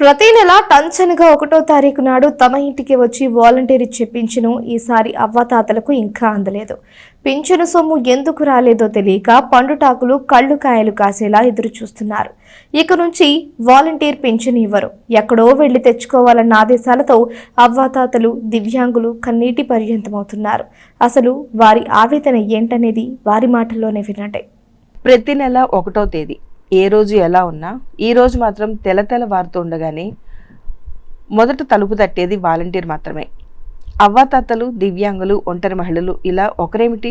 ప్రతి నెల టంచనగా ఒకటో తారీఖు నాడు తమ ఇంటికి వచ్చి వాలంటీర్ ఇచ్చే ఈసారి అవ్వాతాతలకు ఇంకా అందలేదు. పింఛను సొమ్ము ఎందుకు రాలేదో తెలియక పండుటాకులు కళ్ళు కాయలు కాసేలా ఎదురు చూస్తున్నారు. ఇక నుంచి వాలంటీర్ పింఛను ఇవ్వరు. ఎక్కడో వెళ్ళి తెచ్చుకోవాలన్న ఆదేశాలతో అవ్వాతాతలు దివ్యాంగులు కన్నీటి పర్యంతమవుతున్నారు. అసలు వారి ఆవేదన ఏంటనేది వారి మాటల్లోనే వినండి. ప్రతి నెల ఒకటో తేదీ ఏ రోజు ఎలా ఉన్నా ఈరోజు మాత్రం తెల తెల వారుతూ ఉండగానే మొదట తలుపు తట్టేది వాలంటీర్ మాత్రమే. అవ్వాతాతలు దివ్యాంగులు ఒంటరి మహిళలు ఇలా ఒకరేమిటి?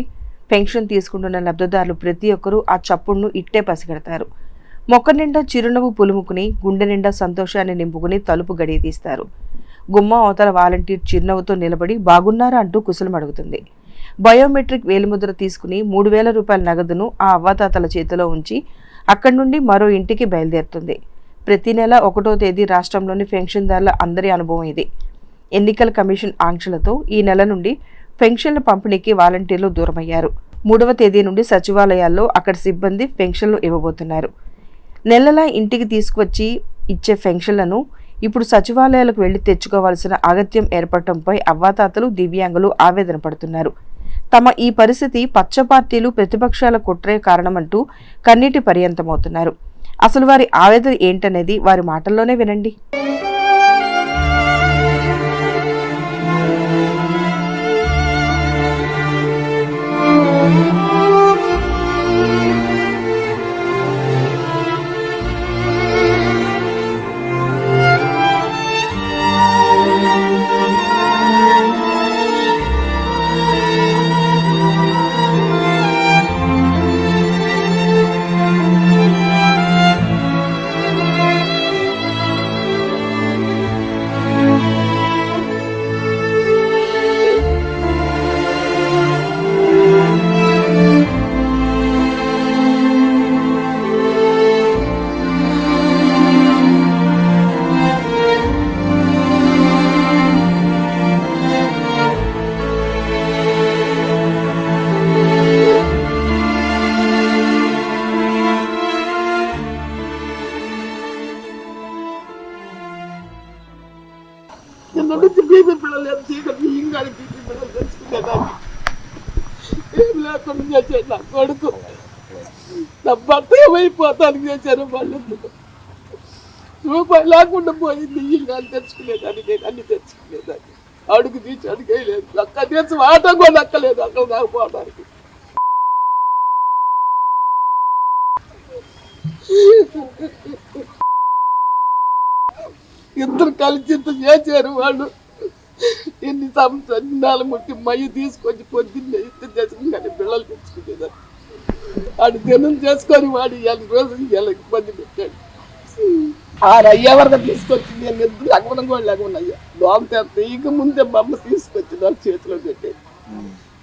పెన్షన్ తీసుకుంటున్న లబ్ధిదారులు ప్రతి ఒక్కరూ ఆ చప్పుడును ఇట్టే పసిగడతారు. మొక్క నిండా చిరునవ్వు పులుముకుని గుండె నిండా సంతోషాన్ని నింపుకుని తలుపు గడియ తీస్తారు. గుమ్మ అవతల వాలంటీర్ చిరునవ్వుతో నిలబడి బాగున్నారా? అంటూ కుశలం అడుగుతుంది. బయోమెట్రిక్ వేలిముద్ర తీసుకుని మూడు వేల రూపాయల నగదును ఆ అవ్వాతాతల చేతిలో ఉంచి అక్కడి నుండి మరో ఇంటికి బయలుదేరుతుంది. ప్రతి నెల ఒకటో తేదీ రాష్ట్రంలోని పెన్షన్దారుల అందరి అనుభవం ఇది. ఎన్నికల కమిషన్ ఆంక్షలతో ఈ నెల నుండి పెన్షన్ల పంపిణీకి వాలంటీర్లు దూరమయ్యారు. మూడవ తేదీ నుండి సచివాలయాల్లో అక్కడ సిబ్బంది పెన్షన్లు ఇవ్వబోతున్నారు. నెలలా ఇంటికి తీసుకువచ్చి ఇచ్చే పెన్షన్లను ఇప్పుడు సచివాలయాలకు వెళ్ళి తెచ్చుకోవాల్సిన అగత్యం ఏర్పడటంపై అవ్వాతాతలు దివ్యాంగులు ఆవేదన పడుతున్నారు. తమ ఈ పరిస్థితి పచ్చ పార్టీలు ప్రతిపక్షాల కుట్రే కారణమంటూ కన్నీటి పర్యంతమవుతున్నారు. అసలు వారి ఆవేదన ఏంటనేది వారి మాటల్లోనే వినండి. చీకటి పిల్లలు తెచ్చుకునేదాన్ని ఏం లేకుండా చేశాడు నా కొడుకు నా భర్త ఏమైపోతానికి చేశారు వాళ్ళు రూపాయి లేకుండా పోయింది ఇంగాలి తెచ్చుకునేదాన్ని నేను అన్ని తెచ్చుకునేదాన్ని అడుగు తీసి అడిగేయలేదు అక్క తెచ్చి ఆటో కూడా అక్కలేదు అక్కడ దాకా పోవడానికి ఇద్దరు కలిసి ఇంత చేశారు వాళ్ళు. ఎన్ని సంవత్సరాలు ముట్టి మయ్యి తీసుకొచ్చి పొద్దున్నే ఇద్దరు చేసుకుని కానీ పిల్లలు తెచ్చుకునేదాన్ని వాడు దినం చేసుకొని వాడు ఇవాళ రోజు ఇవాళ ఇబ్బంది పెట్టాడు. ఆ అయ్యా వరకు తీసుకొచ్చి నేను ఎందుకు అగవడం కూడా లేకుండా అయ్యా? దోమ తెస్తే ఇక ముందే బొమ్మ తీసుకొచ్చి నాకు చేతిలో పెట్టేది.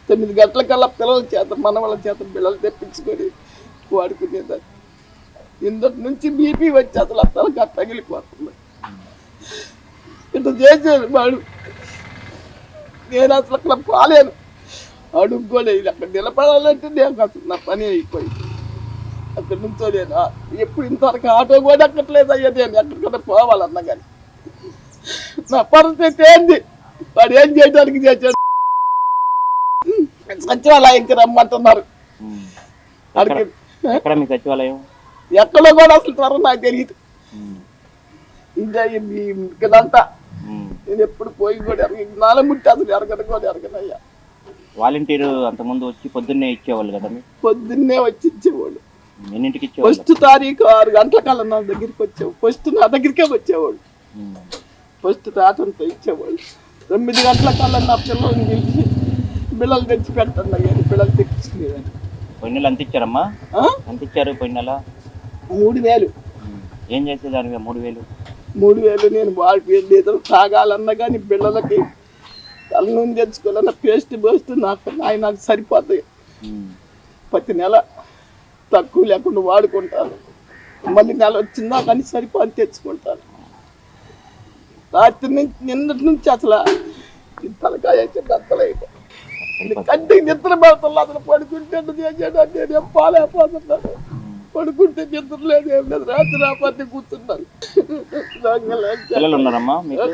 తొమ్మిది గంటలకల్లా పిల్లల చేత మనవల చేత పిల్లలు తెప్పించుకొని వాడుకునేదాన్ని ఇందటి నుంచి బీపీ వచ్చి అసలు అత్తలకి తగిలిపోతుంది. ఇట్లా చేశాడు వాడు నేను అసలు అక్కడ పోలేను. వేయలే. అక్కడ నిలబడాలంటే నేను అసలు నా పని అయిపోయింది. అక్కడ నుంచో నేను ఆ- ఎప్పుడు ఇంతవరకు ఆటో కూడా ఎక్కట్లేదు అయ్యా నేను. ఎక్కడికన్నా పోవాలన్నా కానీ. నా పరిస్థితి ఏంది? వాడు ఏం చేయడానికి చేశాడు? సచివాలయంకి రమ్మంటున్నారు. సచివాలయం? ఎక్కడో కూడా అసలు త్వర నాకు తెలియదు ఇంకా ఇదంతా ఉమ్. నేను ఎప్పుడు పోయి కూడా ఎరగ నాలుగు ముట్టి అసలు ఎరగదు కూడా ఎరగనయ్యా వాలంటీరు అంతకుముందు వచ్చి పొద్దున్నే ఇచ్చేవాళ్ళు కదా మీరు? పొద్దున్నే వచ్చి ఇచ్చేవాడు ఎన్నింటికి ఇచ్చేవాళ్ళు? ఫస్ట్ తారీఖు ఆరు గంటల కల్లా నా దగ్గరికి వచ్చేవాడు ఫస్ట్ నా దగ్గరికే వచ్చేవాడు ఉమ్. ఫస్ట్ తాటంతో ఇచ్చేవాడు తొమ్మిది గంటల కల్లా నా పిల్లల్ని పిలిచి పిల్లలు తెచ్చి అయ్యా పిల్లలు తెచ్చుకునేదని పోయిన నెల ఎంత ఇచ్చారమ్మా? ఎంత ఇచ్చారు పోయిన నెల మూడు వేలు. ఉమ్. ఏం చేసేదానివి మూడు వేలు? మూడు వేలు నేను వాడి ఏదో తాగాలన్నా కానీ పిల్లలకి తల నూనె తెచ్చుకోవాలన్నా పేస్ట్ పోస్ట్ నాకు ఆయన నాకు సరిపోతాయి. ప్రతి నెల తక్కువ లేకుండా వాడుకుంటాను మళ్ళీ నెల వచ్చిందా కానీ సరిపోని తెచ్చుకుంటాను రాత్రి నుంచి నిన్నటి నుంచి అసలు తలకాయ అయితే కంటికి నిద్ర పడుతున్నా అసలు పడుకుంటే చేసాడు నేను పాలేకపోతున్నాను. పడుకుంటే నిద్ర లేదు ఏం లేదు. రాత్రి రాపత్తి కూర్చున్నాను దొంగలాగా పిల్లలు ఉన్నారమ్మా మీకు?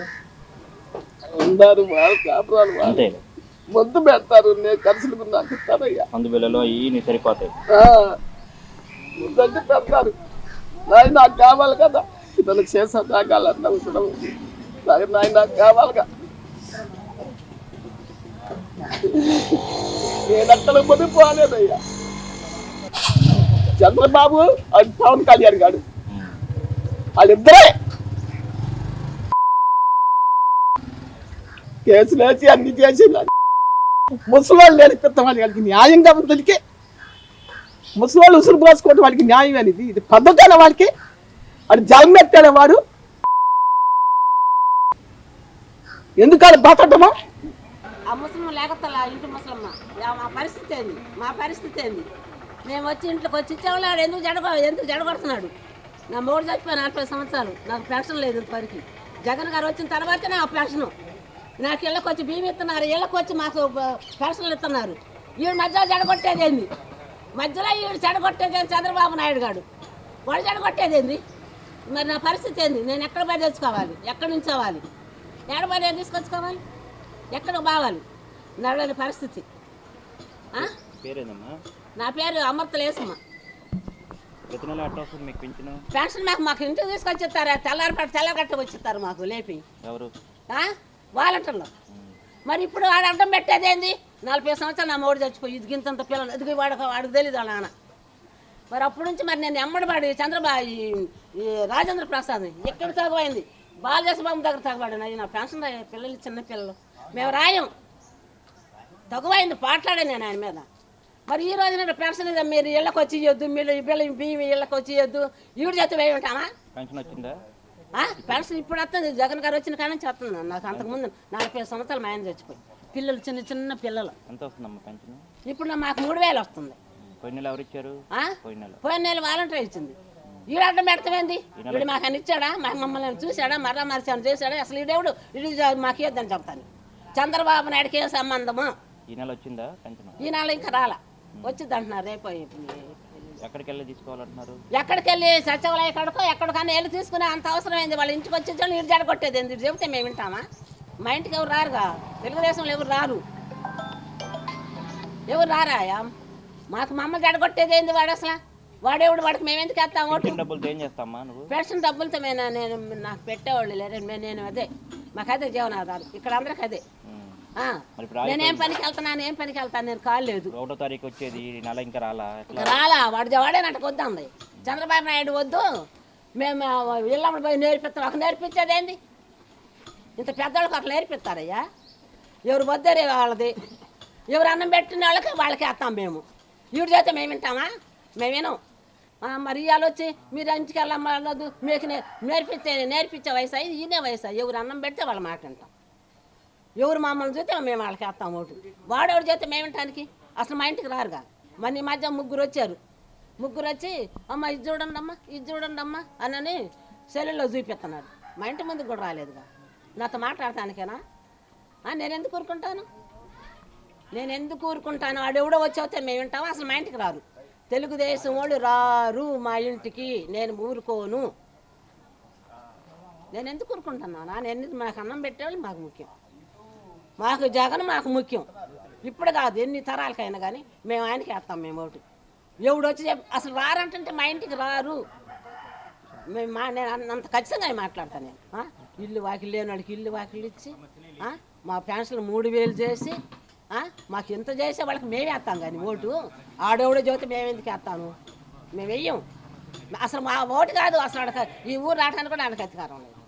ఉన్నారు వాళ్ళు కాపురాలు వాళ్ళు. మందు పెడతారు నేను ఖర్చులకు నాకు మందు నీ సరిపోతాయి. ముందంటే పెడతారు. నాయన నాకు కావాలి కదా. ఇతనికి చేసా తాగాలన్న అవసరం. నాకు నాయన నాకు కావాలిగా నేను అక్కడ పడి పోలేదయ్యా చంద్రబాబు అండ్ పవన్ కళ్యాణ్ గారు వాళ్ళిద్దరే. కేసులు వేసి అన్ని చేసి ముసలోళ్ళు నేర్పిస్తామని వాళ్ళకి న్యాయం కాబట్టి ముసలోళ్ళు ఉసురు పోసుకోవటం వాళ్ళకి న్యాయం అనేది. ఇది పద్ధతి వాడికి అది జగన్ వాడు. ఎందుకని బతటమా ఆ ముసలిమ లేకపోతే ఇంటి ముసలమ్మ. మా పరిస్థితి ఏంది? మా పరిస్థితి ఏంది? మేము వచ్చి ఇంట్లోకి వచ్చి ఇచ్చేవాళ్ళు ఎందుకు జడ ఎందుకు జడగొడుతున్నాడు నా మూడు చచ్చిపోయి నలభై సంవత్సరాలు. నాకు పెన్షన్ లేదు ఇంతవరకు. జగన్ గారు వచ్చిన తర్వాతే నాకు పెన్షను నాకు ఇళ్ళకి వచ్చి బియ్యం ఇస్తున్నారు ఇళ్ళకి వచ్చి మాకు పెన్షన్లు ఇస్తున్నారు. వీడు మధ్యలో జడగొట్టేదేంది మధ్యలో వీడు చెడగొట్టేది చంద్రబాబు నాయుడు గారు? వాడు చెడగొట్టేది మరి నా పరిస్థితి ఏంది? నేను ఎక్కడ పోయి తెచ్చుకోవాలి ఎక్కడి నుంచి అవ్వాలి ఎక్కడ పోయి నేను తీసుకొచ్చుకోవాలి? ఎక్కడ బావాలి? నడవని పరిస్థితి. పేరేనమ్మా నా పేరు అమర్తలేసమ్మ పెన్షన్ మాకు మాకు ఇంటికి తీసుకొచ్చి ఇస్తారు తెల్లారిపేట తెల్లగట్ట వచ్చి ఇస్తారు మాకు లేపి. ఎవరు? ఆ? వాలంటీర్లు మరి ఇప్పుడు వాడు అడ్డం పెట్టేది ఏంది? నలభై సంవత్సరాలు నా మూడు చచ్చిపోయి ఇది గింతంత పిల్లలు ఎదుగు వాడికి వాడికి తెలియదు వాళ్ళ నాన్న. మరి అప్పటి నుంచి మరి నేను ఎమ్మడిపడి చంద్రబాబు రాజేంద్ర ప్రసాద్. ఎక్కడ తగమైంది బాలదేశబాబు దగ్గర తగబడి. నా పెన్షన్ పిల్లలు చిన్న పిల్లలు. మేము రాయం. తగువైంది పాట్లాడే నేను ఆయన మీద. మరి ఈ రోజున పెన్షన్ మీరు ఇళ్ళకి వచ్చి ఇవ్వద్దు మీరు బిళ్ళ బియ్యం ఇళ్ళకి వచ్చి ఇవ్వద్దు ఈవిడ చేత వేయి ఉంటామా పెన్షన్ వచ్చిందా? పెన్షన్ ఇప్పుడు వస్తుంది. జగన్ గారు వచ్చిన కానీ వస్తుంది. నాకు అంతకుముందు నలభై సంవత్సరాలు మా ఆయన చచ్చిపోయి. పిల్లలు చిన్న చిన్న పిల్లలు. ఎంత వస్తుందమ్మా పెన్షన్? ఇప్పుడు మాకు మూడు వేలు వస్తుంది. పోయిన నెల ఎవరు ఇచ్చారు? పోయిన నెల. వాలంటీర్ ఇచ్చింది. ఈడు అడ్డం పెడతామేంది వీడు మాకు అని ఇచ్చాడా? మాకు మమ్మల్ని చూశాడా? మర్రా మరిచాను చేశాడా? అసలు ఈడేవుడు ఇది మాకు ఇద్దని చెప్తాను. చంద్రబాబు నాయుడుకి ఏం సంబంధము? ఈ నెల వచ్చిందా ఈ నెల ఇంకా రాలా. వచ్చింది అంటున్నారు రేపు. ఎక్కడికి వెళ్ళి తీసుకోవాలంటున్నారు? ఎక్కడికి వెళ్ళి సచివాలయ ఎక్కడికో ఎక్కడికన్నా వెళ్ళి తీసుకునే అంత అవసరమైంది. వాళ్ళ ఇంటికి వచ్చి ఇటు జడగొట్టేది ఇటు చెబితే మేము వింటామా? మా ఇంటికి ఎవరు రారుగా? తెలుగుదేశంలో ఎవరు రారు? ఎవరు రారాయా మాకు మమ్మల్ని జడగొట్టేది ఏంది వాడు అసలు? వాడేవుడు వాడికి మేము ఎందుకు వేస్తాం ఓటు? డబ్బులతో ఏం చేస్తామ్మా నువ్వు? పెన్షన్ డబ్బులతో మేము నేను నాకు పెట్టేవాళ్ళు లేరు. మే- నేను అదే మాకు అదే జీవనాధారం. ఇక్కడ అందరికి అదే ఉమ్. ఆ. మరి ఇప్పుడు నేనేం పనికి వెళ్తున్నాను ఏం పనికి వెళ్తాను నేను కాలు లేదు. ఒకటో తారీఖు వచ్చేది నెల ఇంకా రాలా? రాలా వాడు వాడేనట్టు వద్దంది చంద్రబాబు నాయుడు వద్దు. మేము ఇళ్ళమ్మడి పోయి నేర్పిస్తాం. ఒక నేర్పించేది ఏంది? ఇంత పెద్దవాళ్ళకి ఒక నేర్పిస్తారయ్యా? ఎవరు వద్దరే వాళ్ళది? ఎవరు అన్నం పెట్టిన వాళ్ళకి వాళ్ళకి వేస్తాం మేము. ఈవిడ చేస్తే మేము వింటామా? మేము వినం. మరి ఇవాళ వచ్చి మీరు ఇంటికి వెళ్ళదు మీకు నేర్పించే నేర్పించే వయసు అయ్యి ఈయనే వయసు? ఎవరు అన్నం పెడితే వాళ్ళ మాట వింటాం. ఎవరు మమ్మల్ని చూస్తే మేము వాళ్ళకి వేస్తాం ఓటు. వాడేవాడు చేస్తే మేము వింటానికి అసలు మా ఇంటికి రారుగా. మన ఈ మధ్య ముగ్గురు వచ్చారు. ముగ్గురు వచ్చి అమ్మ ఇది చూడండి అమ్మ ఇది చూడండి అమ్మ అని సెల్లులో చూపిస్తున్నాడు. మా ఇంటి ముందుకు కూడా రాలేదుగా. నాతో మాట్లాడటానికేనా? నేను ఎందుకు ఊరుకుంటాను? నేను ఎందుకు ఊరుకుంటాను? వాడెవడో వచ్చి వస్తే మేము వింటాము అసలు మా ఇంటికి రారు. తెలుగుదేశం వాళ్ళు రారు మా ఇంటికి. నేను ఊరుకోను. నేను ఎందుకు ఊరుకుంటున్నాను? నేను ఎందుకు మాకు అన్నం పెట్టేవాళ్ళు మాకు ముఖ్యం. మాకు జగన్ మాకు ముఖ్యం. ఇప్పుడు కాదు ఎన్ని తరాలకైనా కానీ మేము ఆయనకి వేస్తాం మేము ఓటు. ఎవడు వచ్చి చెప్ అసలు రారంటుంటే మా ఇంటికి రారు. మేము మా నేను అంత ఖచ్చితంగా మాట్లాడతాను నేను. ఇల్లు వాకిలు లేని ఇల్లు వాకిలు ఇచ్చి మా పెన్షన్ మూడు వేలు చేసి మాకు ఎంత చేసే వాళ్ళకి మేమే వేస్తాం కానీ ఓటు. ఆడెవడో చదివితే మేము ఎందుకు వేస్తాను మేము వెయ్యం. అసలు మా ఓటు కాదు అసలు ఆడక ఈ ఊరు రావడానికి కూడా ఆయనకు అధికారం లేదు.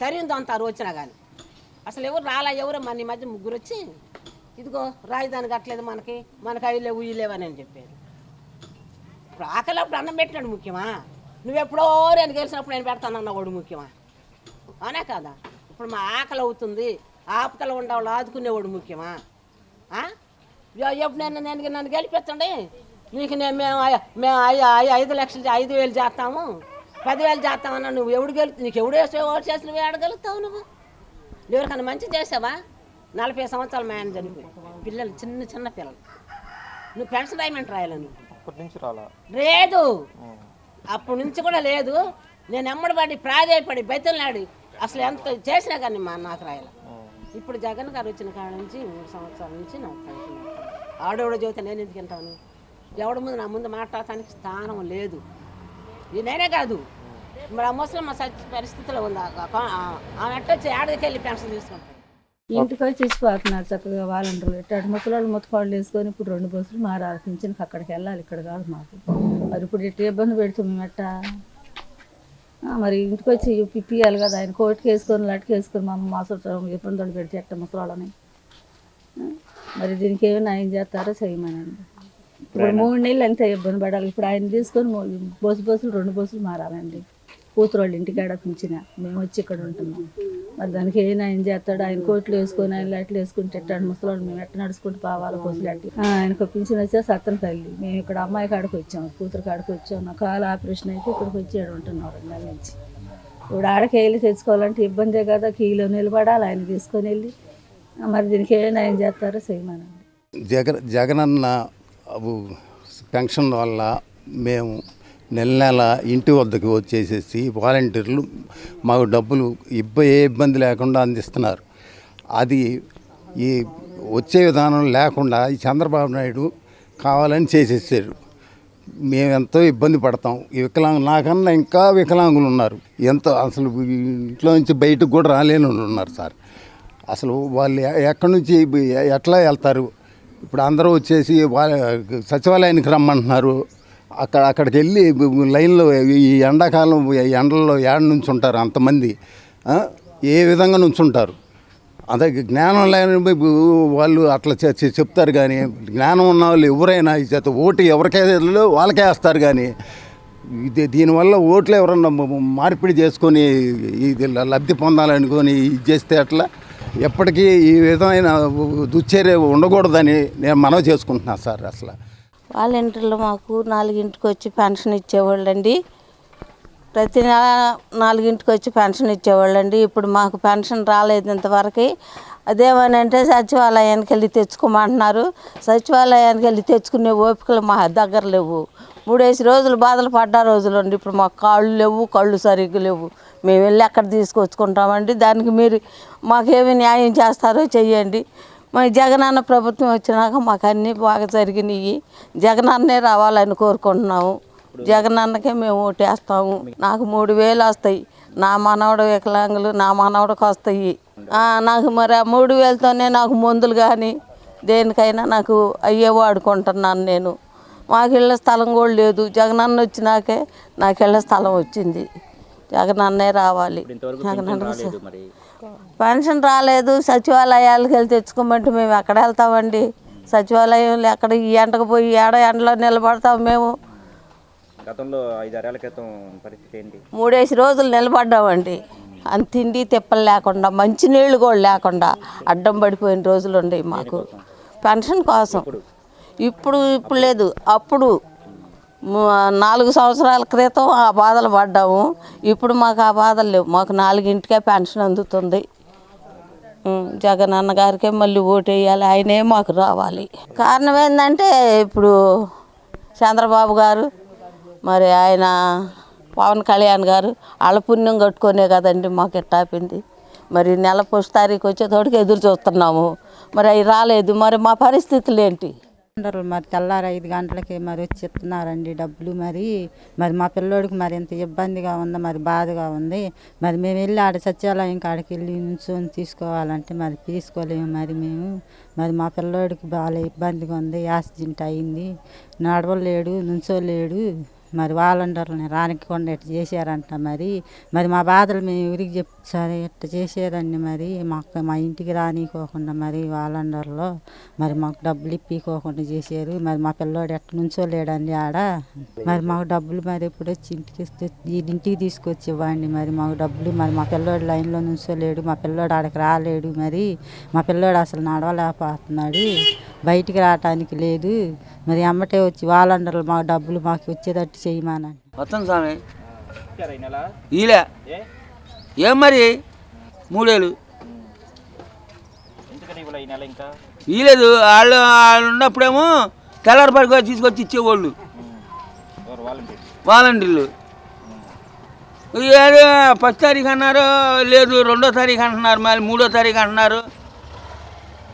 తరింది అంత వచ్చినా కానీ అసలు ఎవరు రాలా ఎవరు మన ఈ మధ్య ముగ్గురు వచ్చి ఇదిగో రాజధాని కట్టలేదు మనకి మనకి అవి లేవు ఇవి లేవని అని చెప్పారు. ఇప్పుడు ఆకలి అప్పుడు అన్నం పెట్టినాడు ముఖ్యమా? నువ్వెప్పుడో నేను గెలిచినప్పుడు నేను పెడతాను అన్నవాడు ముఖ్యమా? అవునా కదా? ఇప్పుడు మా ఆకలి అవుతుంది ఆపతలు ఉండేవాళ్ళు ఆదుకునేవాడు ముఖ్యమా? ఎప్పుడు నేను నేను నన్ను గెలిపించండి నీకు నేను మేము మేము ఐ- ఐదు లక్షలు ఐదు వేలు చేస్తాము పదివేలు చేస్తామన్నా నువ్వు ఎవడు గెలు నీకు ఎవడు వేస్తే ఓటు చేసి నువ్వు ఆడగలుగుతావు నువ్వు? ఎవరికన్నా మంచి చేసావా? నలభై సంవత్సరాలు మా ఆయన చనిపోయి పిల్లలు చిన్న చిన్న పిల్లలు. నువ్వు పెన్షన్ రాయమంటే రాయాలి నువ్వు అప్పటి నుంచి రాలా? లేదు. అప్పటి నుంచి కూడా లేదు. నేను ఎమ్మడిపడి ప్రాధాయపడి బెత్తలాడి అసలు ఎంత చేసినా కానీ మా నాకు రాయాల. ఇప్పుడు జగన్ గారు వచ్చిన కాడ నుంచి మూడు సంవత్సరాల నుంచి నాకు పెన్షన్. ఆడోడ చెబితే నేను ఎందుకు వింటాను? ఎవడి ముందు నా ముందు మాట్లాడటానికి స్థానం లేదు. ఇది నేనే కాదు. మరి ఆ ముసలమ్మ పరిస్థితిలో ఉంది? ఆ- ఆ- ఆ- ఆమె ఎట్టొచ్చి ఆడకి వెళ్ళి పెన్షన్ తీసుకుంటాను ఇంటికి వచ్చి ఇచ్చిపోతున్నారు చక్కగా వాలంటీర్లు. ఇట్టాడు ముసలాళ్ళు ముత్తకాళ్ళు వేసుకొని ఇప్పుడు రెండు బస్సులు మారాలి పింఛన్కి అక్కడికి వెళ్ళాలి. ఇక్కడ కాదు మాకు. మరి ఇప్పుడు ఇట్లా ఇబ్బంది పెడుతుంది మేము ఎట్టా ఆ, మరి ఇంటికి వచ్చి పిప్పియాలి కదా. ఆయన కోర్టుకి వేసుకొని లట్టుకు వేసుకొని మా అమ్మ మాసం ఇబ్బందులు పెడితే ఎట్ట ముసలాళ్ళని? మరి దీనికి ఏమి న్యాయం చేస్తారో? చేయమనండి. ఇప్పుడు మూడు. నెలలు ఎంత ఇబ్బంది పడాలి? ఇప్పుడు ఆయన తీసుకొని బస్సు బస్సులు రెండు బస్సులు మారాలండి. కూతురు వాళ్ళ ఇంటికాడ పిలిచిన మేము వచ్చి ఇక్కడ ఉంటున్నాం. మరి దానికి ఏం ఆయన చేస్తాడు? ఆయన కోట్లు వేసుకొని ఆయన లైట్లు వేసుకుని తిట్టాడు ముసలాడు. మేము ఎట్ట నడుచుకుంటూ పోవాలి బస్సులు అట్టి. ఆయనకు పింఛన్ వచ్చే సత్తన తల్లి. మేము ఇక్కడ అమ్మాయి కాడికి వచ్చాం కూతురు కాడికి వచ్చాం. నా కాలు ఆపరేషన్ అయితే ఇక్కడికి వచ్చి ఉంటున్నాం రెండు నెలల నుంచి. ఇప్పుడు ఆడకి వెళ్ళి తెచ్చుకోవాలంటే ఇబ్బందే కదా. కీలో నిలబడాలి ఆయన తీసుకొని వెళ్ళి. మరి దీనికి ఏ న్యాయం చేస్తారో చేయమనండి. జగన్ జగనన్న పెన్షన్ వల్ల మేము నెల నెల ఇంటి వద్దకు వచ్చేసేసి వాలంటీర్లు మాకు డబ్బులు ఇబ్బ ఏ ఇబ్బంది లేకుండా అందిస్తున్నారు. అది ఈ వచ్చే విధానం లేకుండా ఈ చంద్రబాబు నాయుడు కావాలని చేసేసారు. మేము ఎంతో ఇబ్బంది పడతాం. వికలాంగు నాకన్నా ఇంకా వికలాంగులు ఉన్నారు. ఎంతో అసలు ఇంట్లో నుంచి బయటకు కూడా రాలేని ఉన్నారు సార్. అసలు వాళ్ళు ఎక్కడి నుంచి ఎట్లా వెళ్తారు? ఇప్పుడు అందరూ వచ్చేసి వాళ్ళ సచివాలయానికి రమ్మంటున్నారు. అక్కడ అక్కడికి వెళ్ళి లైన్లో ఈ ఎండాకాలం ఈ ఎండల్లో ఏడ నుంచి ఉంటారు అంతమంది ఏ విధంగా నుంచుంటారు అదే జ్ఞానం లేని వాళ్ళు అట్లా చెప్తారు కానీ జ్ఞానం ఉన్న వాళ్ళు ఎవరైనా చేత ఓటు ఎవరికైతే వాళ్ళకే వేస్తారు కానీ ఇది దీనివల్ల ఓట్లు ఎవరన్నా మార్పిడి చేసుకొని ఇది లబ్ధి పొందాలనుకొని ఇది చేస్తే అట్లా ఎప్పటికీ ఈ విధమైన దుశ్చర్య ఉండకూడదని నేను మనవి చేసుకుంటున్నాను సార్ అసలు. వాలంటీర్లు మాకు నాలుగింటికి వచ్చి పెన్షన్ ఇచ్చేవాళ్ళండి. ప్రతి నెల నాలుగింటికి వచ్చి పెన్షన్ ఇచ్చేవాళ్ళండి. ఇప్పుడు మాకు పెన్షన్ రాలేదు ఇంతవరకు. అదేమని అంటే సచివాలయానికి వెళ్ళి తెచ్చుకోమంటున్నారు. సచివాలయానికి వెళ్ళి తెచ్చుకునే ఓపికలు మా దగ్గర లేవు. మూడేసి రోజులు బాధలు పడ్డ రోజులు అండి ఇప్పుడు మాకు కాళ్ళు లేవు కళ్ళు సరిగ్గా లేవు. మేము వెళ్ళి అక్కడ తీసుకొచ్చుకుంటామండి? దానికి మీరు మాకేమి న్యాయం చేస్తారో చెయ్యండి. మా జగనన్న ప్రభుత్వం వచ్చినాక మాకు అన్నీ బాగా జరిగినాయి. జగనన్నే రావాలని కోరుకుంటున్నాము. జగనన్నకే మేము ఓటేస్తాము. నాకు మూడు వేలు వస్తాయి. నా మనవడు వికలాంగులు నా మనవడికి వస్తాయి. నాకు మరి ఆ మూడు వేలతోనే నాకు మందులు కానీ దేనికైనా నాకు అయ్యే వాడుకుంటున్నాను నేను. మాకు ఇళ్ళ స్థలం కూడా లేదు. జగనన్న వచ్చినాకే నాకు ఇళ్ళ స్థలం వచ్చింది. జగనన్నే రావాలి. జగనన్న మరి. పెన్షన్ రాలేదు సచివాలయాలకు వెళ్ళి తెచ్చుకోమంటే మేము ఎక్కడ వెళ్తామండి? సచివాలయంలో ఎక్కడ ఈ ఎండకు పోయి ఏడ ఎండలో నిలబడతాం మేము? గతంలో ఐదారేళ్ళ క్రితం పరిస్థితి ఏంటి? మూడేసి రోజులు నిలబడ్డామండి. అంత తిండి తిప్పలు లేకుండా మంచి నీళ్ళు కూడా లేకుండా అడ్డం పడిపోయిన రోజులు ఉండేవి మాకు. పెన్షన్ కోసం. ఇప్పుడు ఇప్పుడు లేదు. అప్పుడు నాలుగు సంవత్సరాల క్రితం ఆ బాధలు పడ్డాము. ఇప్పుడు మాకు ఆ బాధలు లేవు. మాకు నాలుగింటికే పెన్షన్ అందుతుంది. జగన్ అన్న గారికే మళ్ళీ ఓటు వేయాలి. ఆయనే మాకు రావాలి. కారణం ఏంటంటే ఇప్పుడు చంద్రబాబు గారు మరి ఆయన పవన్ కళ్యాణ్ గారు వాళ్ళ పుణ్యం కట్టుకునే కదండి మాకు ఎట్టాపింది మరి నెల పోస్ట్ తారీఖు వచ్చేతోటికి ఎదురు చూస్తున్నాము. మరి అవి రాలేదు. మరి మా పరిస్థితులు ఏంటి? అందరూ మరి తెల్లారి ఐదు గంటలకి మరి వచ్చి చెప్తున్నారండి డబ్బులు మరి. మరి మా పిల్లోడికి మరి ఎంత ఇబ్బందిగా ఉందో మరి బాధగా ఉంది. మరి మేము వెళ్ళి ఆడ సచివాలయం కాడికి వెళ్ళి నుంచొని తీసుకోవాలంటే మరి తీసుకోలేము మరి మేము. మరి మా పిల్లోడికి బాగా ఇబ్బందిగా ఉంది యాక్సిడెంట్ అయింది. నడవలేడు నుంచోలేడు. మరి వాలంటీర్లని రానికుండా ఇట్లా చేశారంట మరి. మరి మా బాధలు మేము ఎవరికి చెప్ సరే ఇట్లా చేశారండి మరి? మాకు మా ఇంటికి రానికోకుండా మరి వాలంటీర్లో మరి మాకు డబ్బులు ఇప్పికోకుండా చేశారు. మరి మా పిల్లోడు ఎట్ట నుంచోలేడండి ఆడ. మరి మాకు డబ్బులు మరి ఎప్పుడు వచ్చి ఇంటికి ఇంటికి తీసుకొచ్చి ఇవ్వండి మరి. మాకు డబ్బులు మరి మా పిల్లోడు లైన్లో నుంచోలేడు మా పిల్లోడు ఆడకి రాలేడు మరి. మా పిల్లోడు అసలు నడవలేకపోతున్నాడు బయటికి రావటానికి లేదు. మరి అమ్మటే వచ్చి వాలంటీర్లు మాకు డబ్బులు మాకు వచ్చేటట్టు చేయమనండి మొత్తం స్వామి. ఈలే. ఏ? మరి? మూడేళ్ళు. ఈలేదు. వాళ్ళు వాళ్ళు ఉన్నప్పుడేమో తెల్లారి పడికి తీసుకొచ్చి ఇచ్చేవాళ్ళు. వాలంటీర్లు. ఏదో ఫస్ట్ తారీఖు అన్నారు. లేదు రెండో తారీఖు అంటున్నారు. మళ్ళీ మూడో తారీఖు అంటున్నారు.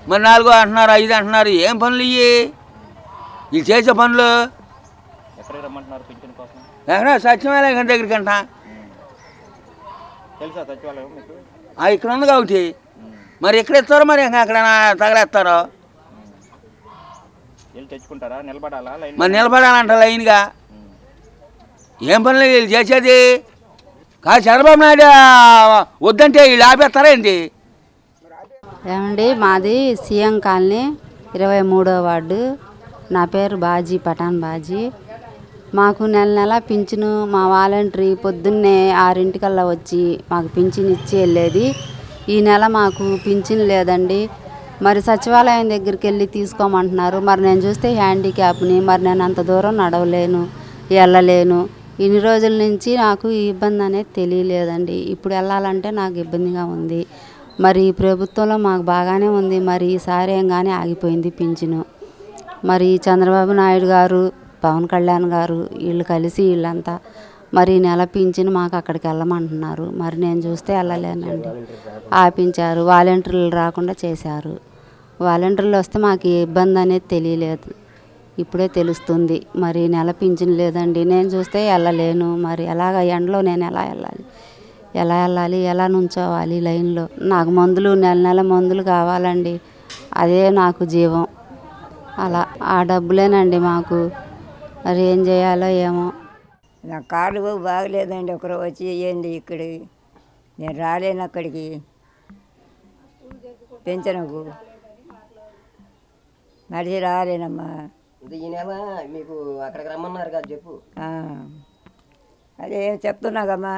మరి నాలుగో అంటున్నారు ఐదు అంటున్నారు. ఏం పనులు ఇవి వీళ్ళు చేసే పనులు ఎక్కడికి రమ్మంటున్నారు పింఛన్ కోసం? ఎక్కడ దగ్గరికి అంట తెలుసా సచివాలయం మీకు? ఆ, ఇక్కడ ఉంది కాబట్టి. మరి ఎక్కడ ఇస్తారో మరి ఇంకా అక్కడ తగలేస్తారో. వెళ్ళి తెచ్చుకుంటారా? నిలబడాలా లైన్ మరి నిలబడాలంట లైన్గా. ఏం పనులు వీళ్ళు చేసేది? కాదు చంద్రబాబు నాయుడు వద్దంటే వీళ్ళు ఆపేస్తారా ఏంటి? ఏమండి మాది సీఎం కాలనీ ఇరవై మూడో వార్డు. నా పేరు బాజీ పఠాన్ బాజీ. మాకు నెల నెల పింఛను మా వాలంటరీ పొద్దున్నే ఆరింటికల్లా వచ్చి మాకు పింఛన్ ఇచ్చి వెళ్ళేది. ఈ నెల మాకు పింఛన్ లేదండి. మరి సచివాలయం దగ్గరికి వెళ్ళి తీసుకోమంటున్నారు. మరి నేను చూస్తే హ్యాండిక్యాప్ని మరి నేను అంత దూరం నడవలేను వెళ్ళలేను. ఇన్ని రోజుల నుంచి నాకు ఈ ఇబ్బంది అనేది తెలియలేదండి. ఇప్పుడు వెళ్ళాలంటే నాకు ఇబ్బందిగా ఉంది. మరి ఈ ప్రభుత్వంలో మాకు బాగానే ఉంది. మరి ఈసారి ఏం కానీ ఆగిపోయింది పింఛను. మరి చంద్రబాబు నాయుడు గారు పవన్ కళ్యాణ్ గారు వీళ్ళు కలిసి వీళ్ళంతా మరి నెల పింఛను మాకు అక్కడికి వెళ్ళమంటున్నారు. మరి నేను చూస్తే వెళ్ళలేనండి. ఆపించారు. వాలంటీర్లు రాకుండా చేశారు. వాలంటీర్లు వస్తే మాకు ఇబ్బంది అనేది తెలియలేదు. ఇప్పుడే తెలుస్తుంది. మరి నెల పింఛన్ లేదండి. నేను చూస్తే వెళ్ళలేను. మరి ఎలాగ ఎండలో నేను ఎలా వెళ్ళాలి? ఎలా వెళ్ళాలి? ఎలా నుంచోవాలి లైన్లో? నాకు మందులు నెల నెల మందులు కావాలండి. అదే నాకు జీవం. అలా. ఆ డబ్బులేనండి మాకు. మరి ఏం చేయాలో ఏమో. నా కాళ్ళు బాగలేదండి. ఒకరు వచ్చి వేయండి ఇక్కడికి. నేను రాలేను అక్కడికి. పెంచనకు. నడిచి రాలేనమ్మా. మీకు అక్కడికి రమ్మన్నారు కదా చెప్పు. ఆ. అదే చెప్తున్నాగమ్మా.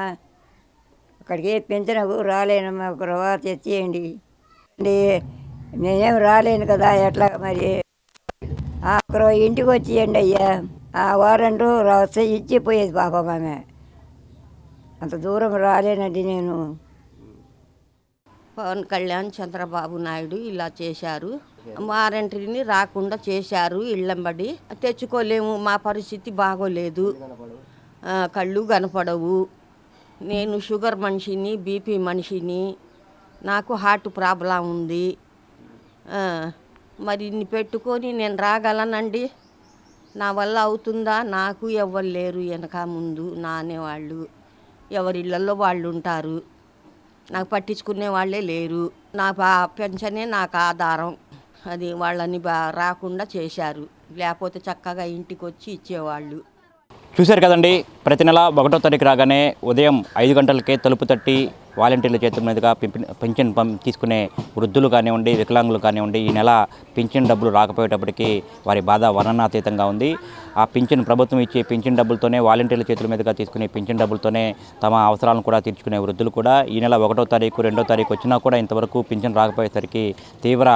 అక్కడికి పెంచనకు రాలేనమ్మా. ఒక రవ్వ తెచ్చేయండి. అండి నేనేం రాలేను కదా. ఎట్లా మరి? ఆ, ఒకరు ఇంటికి వచ్చేయండి అయ్యా. వారంటూ వస్తే ఇచ్చిపోయేది పాపం ఆమె. అంత దూరం రాలేనండి నేను. పవన్ కళ్యాణ్ చంద్రబాబు నాయుడు ఇలా చేశారు. వారంటీని రాకుండా చేశారు ఇళ్ళంబడి. తెచ్చుకోలేము మా పరిస్థితి బాగోలేదు. కళ్ళు కనపడవు. నేను షుగర్ మనిషిని బీపీ మనిషిని నాకు హార్ట్ ప్రాబ్లం ఉంది. మరి ఇన్ని పెట్టుకొని నేను రాగలనండి? నా వల్ల అవుతుందా? నాకు ఎవరు లేరు వెనక ముందు నా అనేవాళ్ళు. ఎవరి ఇళ్ళల్లో వాళ్ళు ఉంటారు. నాకు పట్టించుకునే వాళ్ళే లేరు. నా పా పెన్షనే నాకు ఆధారం. అది వాళ్ళని బా రాకుండా చేశారు. లేకపోతే చక్కగా ఇంటికి వచ్చి ఇచ్చేవాళ్ళు. చూశారు కదండి ప్రతి నెల ఒకటో తారీఖు రాగానే ఉదయం ఐదు గంటలకే తలుపు తట్టి వాలంటీర్ల చేతుల మీదుగా పింఛన్ పం తీసుకునే వృద్ధులు కానివ్వండి వికలాంగులు కానివ్వండి ఈ నెల పింఛన్ డబ్బులు రాకపోయేటప్పటికీ వారి బాధ వర్ణనాతీతంగా ఉంది. ఆ పింఛన్ ప్రభుత్వం ఇచ్చే పింఛన్ డబ్బులతోనే వాలంటీర్ల చేతుల మీదుగా తీసుకునే పింఛన్ డబ్బులతోనే తమ అవసరాలను కూడా తీర్చుకునే వృద్ధులు కూడా ఈ నెల ఒకటో తారీఖు రెండో తారీఖు వచ్చినా కూడా ఇంతవరకు పింఛన్ రాకపోయేసరికి తీవ్ర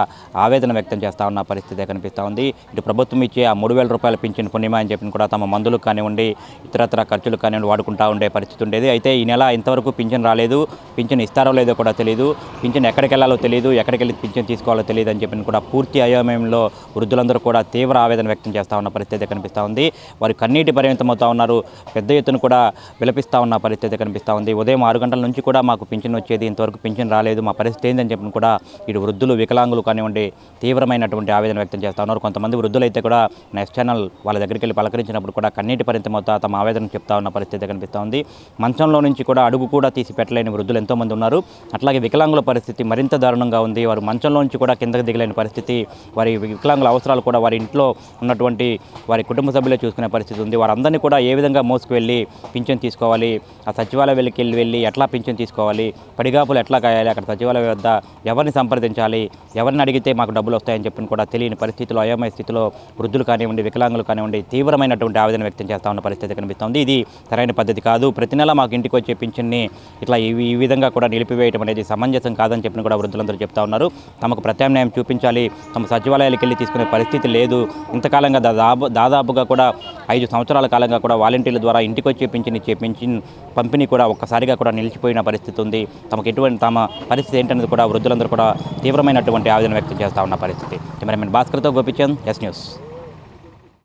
ఆవేదన వ్యక్తం చేస్తా ఉన్న పరిస్థితి కనిపిస్తూ ఉంది. ఇటు ప్రభుత్వం ఇచ్చే ఆ మూడు వేల రూపాయల పింఛన్ పుణ్యమా అని చెప్పి కూడా తమ మందులకు కానివ్వండి ఇతరత్ర ఖర్చులు కానివ్వండి వాడుకుంటూ ఉండే పరిస్థితి ఉండేది. అయితే ఈ నెల ఇంతవరకు పింఛన్ రాలేదు. పింఛన్ ఇస్తారో లేదో కూడా తెలియదు పింఛన్ ఎక్కడికి వెళ్ళాలో తెలియదు ఎక్కడికి వెళ్ళి పింఛన్ తీసుకోవాలో తెలియదు అని చెప్పి కూడా పూర్తి అయోమయంలో వృద్ధులందరూ కూడా తీవ్ర ఆవేదన వ్యక్తం చేస్తూ ఉన్న పరిస్థితి కనిపిస్తూ ఉంది. వారు కన్నీటి పరిమితమవుతూ ఉన్నారు. పెద్ద ఎత్తున కూడా విలపిస్తూ ఉన్న పరిస్థితి కనిపిస్తూ ఉంది. ఉదయం ఆరు గంటల నుంచి కూడా మాకు పింఛన్ వచ్చేది ఇంతవరకు పింఛన్ రాలేదు. మా పరిస్థితి ఏందని చెప్పి కూడా ఇటు వృద్ధులు వికలాంగులు కానివ్వండి తీవ్రమైనటువంటి ఆవేదన వ్యక్తం చేస్తూ ఉన్నారు. కొంతమంది వృద్ధులైతే కూడా నెక్స్ట్ ఛానల్ వాళ్ళ దగ్గరికి వెళ్ళి పలకరించినప్పుడు కూడా కన్నీటి పరిమితమవుతా తమ ఆవేదన చెప్తా ఉన్న పరిస్థితి కనిపిస్తూ ఉంది. మంచంలో నుంచి కూడా అడుగు కూడా తీసి పెట్టలేని వృద్ధులు ఎంతోమంది ఉన్నారు. అట్లాగే వికలాంగుల పరిస్థితి మరింత దారుణంగా ఉంది. వారు మంచంలోంచి కూడా కిందకి దిగలేని పరిస్థితి. వారి వికలాంగుల అవసరాలు కూడా వారి ఇంట్లో ఉన్నటువంటి వారి కుటుంబ సభ్యులే చూసుకునే పరిస్థితి ఉంది. వారందరినీ కూడా ఏ విధంగా మోసుకు వెళ్ళి పింఛన్ తీసుకోవాలి? ఆ సచివాలయ వెళ్ళి వెళ్ళి ఎట్లా పింఛన్ తీసుకోవాలి? పడిగాపులు ఎట్లా కాయాలి? అక్కడ సచివాలయం వద్ద ఎవరిని సంప్రదించాలి? ఎవరిని అడిగితే మాకు డబ్బులు వస్తాయని చెప్పి కూడా తెలియని పరిస్థితిలో అయోమయ స్థితిలో వృద్ధులు కానివ్వండి వికలాంగులు కానివ్వండి తీవ్రమైనటువంటి ఆవేదన వ్యక్తం చేస్తా ఉన్న పరిస్థితి కనిపిస్తుంది. ఇది సరైన పద్ధతి కాదు. ప్రతి నెల మాకు ఇంటికి వచ్చే పింఛన్ని ఇట్లా ఈ విధంగా కూడా నిలిపివేయడం అనేది సమంజసం కాదని చెప్పిన కూడా వృద్ధులందరూ చెప్తా ఉన్నారు. తమకు ప్రత్యామ్నాయం చూపించాలి. తమ సచివాలయాలకు వెళ్ళి తీసుకునే పరిస్థితి లేదు. ఇంతకాలంగా దాదాపు దాదాపుగా కూడా ఐదు సంవత్సరాల కాలంగా కూడా వాలంటీర్ల ద్వారా ఇంటికి వచ్చి పింఛన్ ఇచ్చే పింఛన్ పంపిణీ కూడా ఒక్కసారిగా కూడా నిలిచిపోయిన పరిస్థితి ఉంది. తమకు ఎటువంటి తమ పరిస్థితి ఏంటనేది కూడా వృద్ధులందరూ కూడా తీవ్రమైనటువంటి ఆవేదన వ్యక్తం చేస్తూ ఉన్న పరిస్థితి. కెమెరామెన్ భాస్కర్తో గోపిచంద్ ఎస్ న్యూస్.